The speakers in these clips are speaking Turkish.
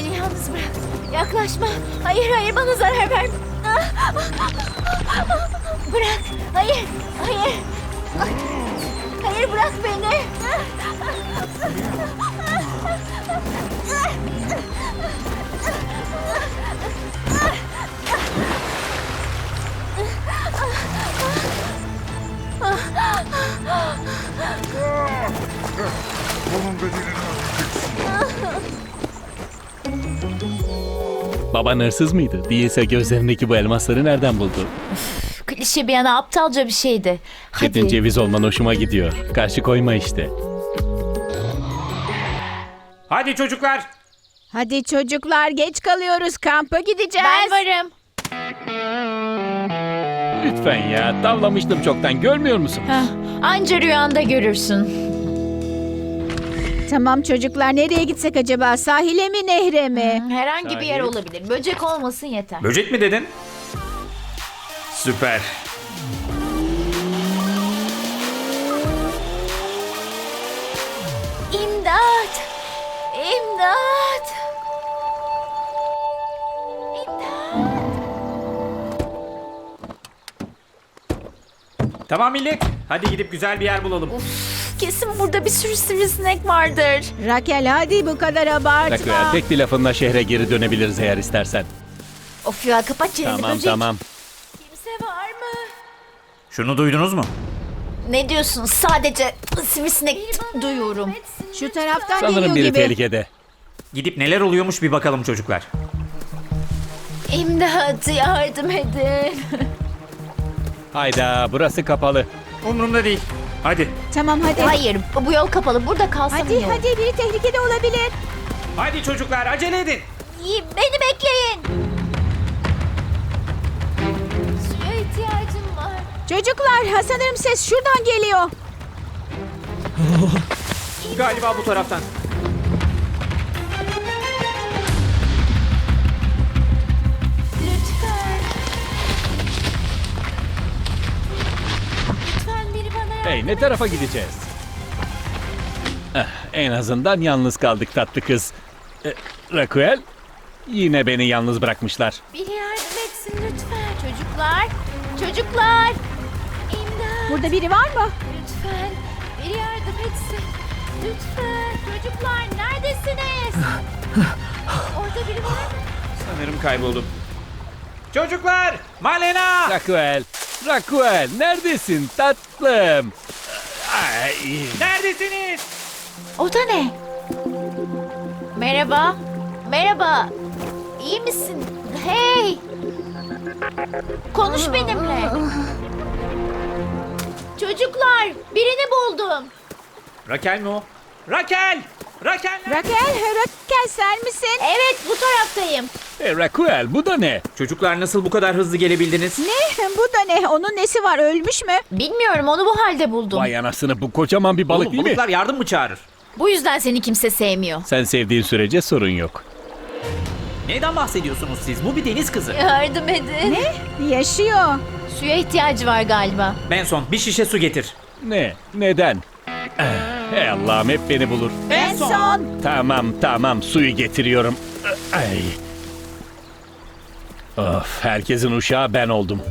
Beni yalnız bırak. Yaklaşma. Hayır hayır bana zarar verme. Bırak. Hayır. Hayır. Hayır bırak beni. Baban hırsız mıydı? Değilse gözlerindeki bu elmasları nereden buldu? Klişe bir yana aptalca bir şeydi. Kedin Hadi. ceviz olman hoşuma gidiyor. Karşı koyma işte. Hadi çocuklar. Hadi çocuklar geç kalıyoruz kampa gideceğiz. Ben varım. Lütfen ya. Tavlamıştım çoktan. Görmüyor musun? Heh, anca rüyanda görürsün. Tamam çocuklar nereye gitsek acaba? Sahile mi nehre mi? Herhangi bir yer olabilir. Böcek olmasın yeter. Böcek mi dedin? Süper. İmdat! İmdat! İmdat! Tamam millet. Hadi gidip güzel bir yer bulalım. Kesin burada bir sürü sivrisinek vardır. Rakel hadi bu kadar abartma. Rakıya tek bir lafınla şehre geri dönebiliriz eğer istersen. Of ya kapat çeneni Tamam böcek. tamam. Kimse var mı? Şunu duydunuz mu? Ne diyorsun? Sadece sivrisinek duyuyorum. Şu taraftan Sanırım geliyor biri gibi. tehlikede. Gidip neler oluyormuş bir bakalım çocuklar. İmdat yardım edin. Hayda burası kapalı. Umurumda değil. Hadi. Tamam hadi. Hayır bu yol kapalı. Burada kalsam Hadi iyi olur. hadi biri tehlikede olabilir. Hadi çocuklar acele edin. İyi, Beni bekleyin. Suya ihtiyacım var. Çocuklar ha, sanırım ses şuradan geliyor. Galiba bu taraftan. Hey ne tarafa gideceğiz? Eh, en azından yalnız kaldık tatlı kız. Eh, Raquel, yine beni yalnız bırakmışlar. Biri yardım etsin lütfen. Çocuklar. Çocuklar. İmdat. Burada biri var mı? Lütfen. Biri yardım etsin. Lütfen. Çocuklar neredesiniz? Orada biri var mı? Sanırım kayboldum. Çocuklar! Malena! Raquel, Raquel neredesin tatlım? Ay, Neredesiniz? O da ne? Merhaba. Merhaba. İyi misin? Hey. Konuş benimle. Çocuklar, birini buldum. Rakel mi o? Rakel! Rakel! nerede? Rakel, Rakel sen misin? Evet, bu taraftayım. Hey, Raquel bu da ne? Çocuklar nasıl bu kadar hızlı gelebildiniz? Ne? Bu da ne? Onun nesi var? Ölmüş mü? Bilmiyorum, onu bu halde buldum. Vay anasını bu kocaman bir balık Oğlum değil mi? balıklar yardım mı çağırır? Bu yüzden seni kimse sevmiyor. Sen sevdiğin sürece sorun yok. Neyden bahsediyorsunuz siz? Bu bir deniz kızı. Yardım edin. Ne? Yaşıyor. Suya ihtiyacı var galiba. Benson bir şişe su getir. Ne? Neden? Eh, Hey Allah'ım hep beni bulur. En son. Tamam tamam suyu getiriyorum. Ay. Of herkesin uşağı ben oldum.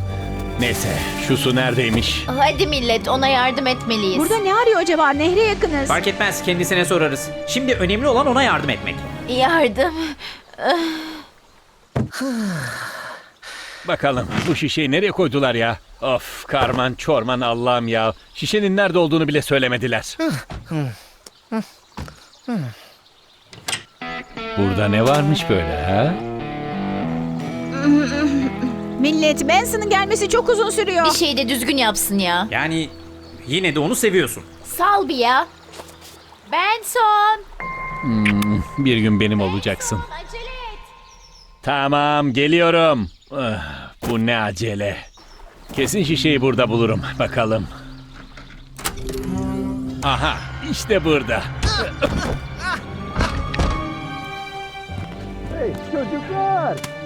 Neyse şu su neredeymiş? Hadi millet, ona yardım etmeliyiz. Burada ne arıyor acaba? Nehre yakınız. Fark etmez kendisine sorarız. Şimdi önemli olan ona yardım etmek. Yardım. Bakalım bu şişeyi nereye koydular ya? Of karman çorman Allah'ım ya. Şişenin nerede olduğunu bile söylemediler. Burada ne varmış böyle ha? Millet Benson'ın gelmesi çok uzun sürüyor. Bir şey de düzgün yapsın ya. Yani yine de onu seviyorsun. Sal bir ya. Benson. Bir gün benim olacaksın. Acele et. Tamam geliyorum. Ah, bu ne acele. Kesin şişeyi burada bulurum. Bakalım. Aha işte burada. hey çocuklar.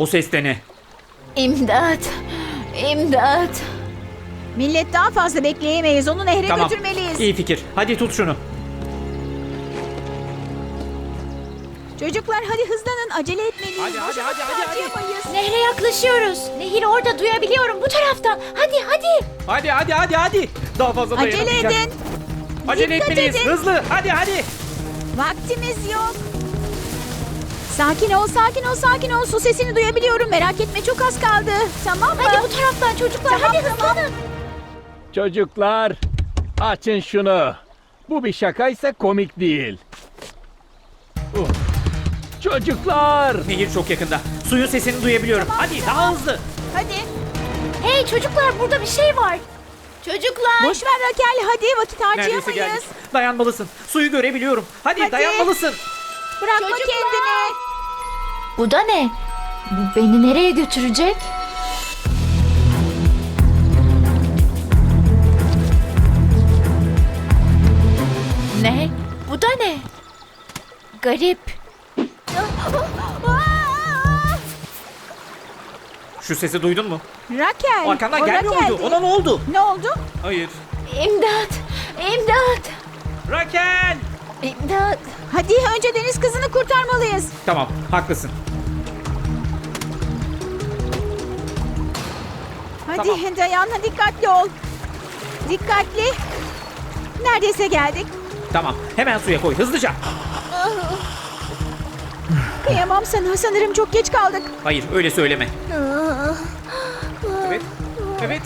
O ses de ne? İmdat. İmdat. Millet daha fazla bekleyemeyiz. Onu nehre Tamam. götürmeliyiz. İyi fikir. Hadi tut şunu. Çocuklar hadi hızlanın. Acele etmeliyiz. Hadi, hadi, Boşuna hadi, hadi, hadi. harcayamayız. Nehre yaklaşıyoruz. Nehir orada duyabiliyorum bu taraftan. Hadi hadi. Hadi hadi hadi hadi. Daha fazla Acele dayanamayacağım. edin. Acele Dikkat etmeliyiz. edin. Hızlı. Hadi hadi. Vaktimiz yok. Sakin ol, sakin ol, sakin ol. Su sesini duyabiliyorum. Merak etme çok az kaldı. Tamam mı? Hadi bu taraftan çocuklar. Tamam, hadi tamam. hızlanın. Çocuklar açın şunu. Bu bir şakaysa komik değil. Uf. Çocuklar Nehir çok yakında. Suyun sesini duyabiliyorum. hadi daha hızlı. Hadi. Hey çocuklar burada bir şey var. Çocuklar. Boş ver Rakel. Hadi vakit harcayamayız. Dayanmalısın. Suyu görebiliyorum. Hadi, Hadi. dayanmalısın. Bırakma Çocuklar. kendini. Bu da ne? Bu beni nereye götürecek? Ne? Bu da ne? Garip. Şu sesi duydun mu? Rakel. Arkandan o gelmiyor Rakel'di. muydu? Ona ne oldu? Ne oldu? Hayır. İmdat! İmdat! Rakel! İmdat! Hadi önce deniz kızını kurtarmalıyız. Tamam, haklısın. Hadi Tamam. dayan, dikkatli ol. Dikkatli. Neredeyse geldik. Tamam, hemen suya koy. Hızlıca. Kıyamam sana. Sanırım çok geç kaldık. Hayır, öyle söyleme. Evet, evet.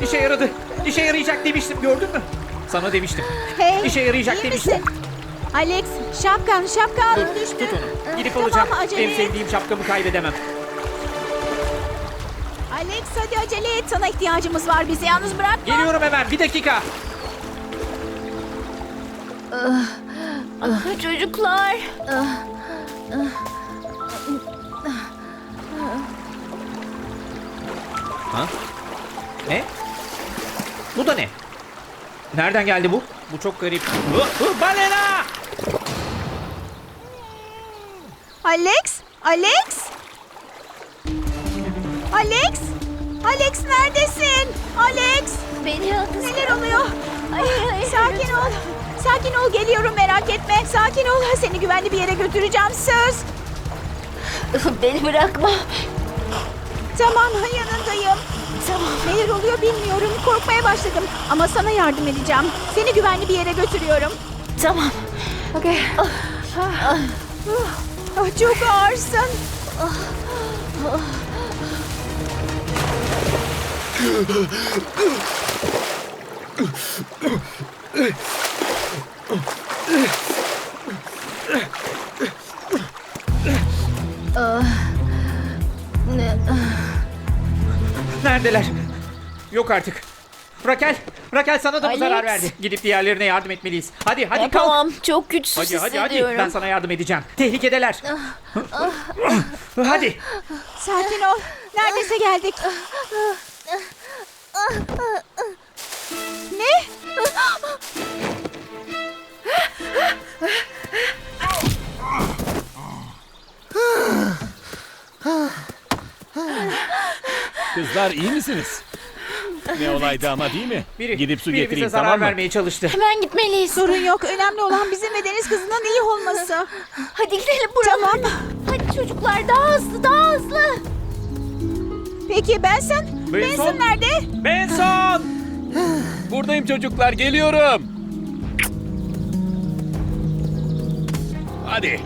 İşe yaradı. İşe yarayacak demiştim, gördün mü? Sana demiştim. Hey, İşe yarayacak demiştim. misin? Alex, şapkan, şapkan Dur, düştü. tut onu. Gidip Tamam, alacağım. acele En et. sevdiğim şapkamı kaybedemem. Alex hadi acele et. Sana ihtiyacımız var. Bizi yalnız bırakma. Geliyorum hemen, bir dakika. Çocuklar! Ha? Ne? Bu da ne? Nereden geldi bu? Bu çok garip. Hı, hı, balena! Alex, Alex. Alex, Alex neredesin? Alex, Beni yalnız neler oluyor? Hayır, hayır, Sakin lütfen. ol. Sakin ol geliyorum merak etme. Sakin ol. Seni güvenli bir yere götüreceğim söz. Beni bırakma. Tamam yanındayım. Tamam. Neler oluyor bilmiyorum. Korkmaya başladım. Ama sana yardım edeceğim. Seni güvenli bir yere götürüyorum. Tamam. Okey. Ah, çok ağırsın. Neredeler? Yok artık. Rakel, Rakel sana da mı Alex. zarar verdi? Gidip diğerlerine yardım etmeliyiz. Hadi hadi kalk. Yapamam. Çok güçsüz Hadi hadi hadi hissediyorum. ben sana yardım edeceğim. Tehlikedeler. hadi. Sakin ol. Neredeyse geldik. Ne? kızlar iyi misiniz? Ne olaydı ama değil mi? Biri, Gidip su biri getireyim bize zarar tamam mı? vermeye çalıştı. Hemen gitmeliyiz. Sorun yok. Önemli olan bizim ve deniz kızının iyi olması. Hadi gidelim buradan. Tamam. Hadi çocuklar daha hızlı daha hızlı. Peki Benson? Benson? Benson nerede? Benson! Buradayım çocuklar geliyorum. Hadi